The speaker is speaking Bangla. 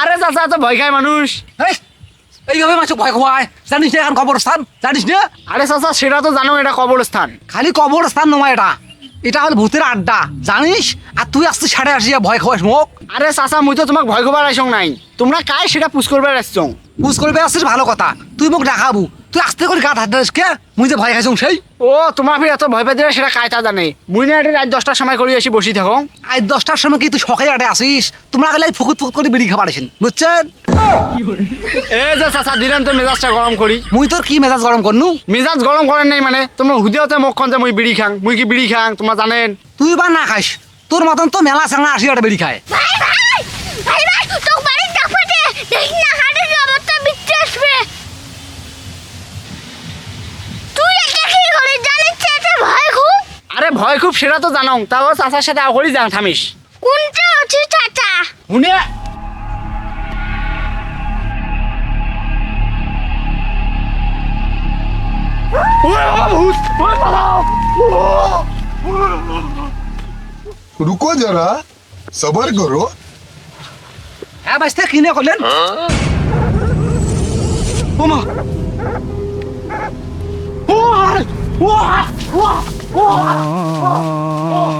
আরে চাচা তো ভয় খায় মানুষ। এই এইভাবে মাছ ভয় খোয়ায় জানিস না এখন কবরস্থান? জানিস না? আরে চাচা সেটা তো জানো এটা কবরস্থান। খালি কবরস্থান নয় এটা। এটা হল ভূতের আড্ডা। জানিস? আর তুই আসতে সাড়ে আসিয়া ভয় খাওয়াস মোক। আরে চাচা মুই তো তোমাক ভয় খবর আইসং নাই। তোমরা কাই সেটা পুষ করবে আসছং বুঝ করবে আসছিস ভালো কথা। তুই মোক দেখাবো। তুই আস্তে করে গাত হাত কে? মুই যে ভয় খাইছং সেই। ও তোমার ফির এত ভয় পেতে সেটা কায়তা জানে। মুই না এটা রাত দশটার সময় করে এসে বসি থাকো। আজ দশটার সময় কি তুই সকালে আটে আসিস? তোমরা গেলে ফুকুত ফুকুত করে বেরিয়ে খাবার আসেন বুঝছেন? এ যে চাচা দিলেন তো মেজাজটা গরম করি। মুই তোর কি মেজাজ গরম করনু? মেজাজ গরম করেন নাই মানে তোমার হুদিয়াতে মুখখন যে মুই বিড়ি খাং মুই কি বিড়ি খাং তোমার জানেন? তুই বা না খাইস তোর মতন তো মেলা চাঙা আসি আটে বেরিয়ে খায় ভাই ভাই ভাই ভাই তোর বাড়ির ডাকপাটে দেখি না হাটের অবস্থা বিচ্ছে আসবে তুই একা কি করে জানিস চেতে ভয় খুব আরে ভয় খুব সেটা তো জানো। তাও চাচার সাথে আগরি যান থামিস। কোনটা হচ্ছে চাচা? হুনে রুকো যারা সবার করো। হ্যাঁ বাস্তা কিনে করলেন? হ্যাঁ? ওমা ওয়া ওয়া ওয়া ও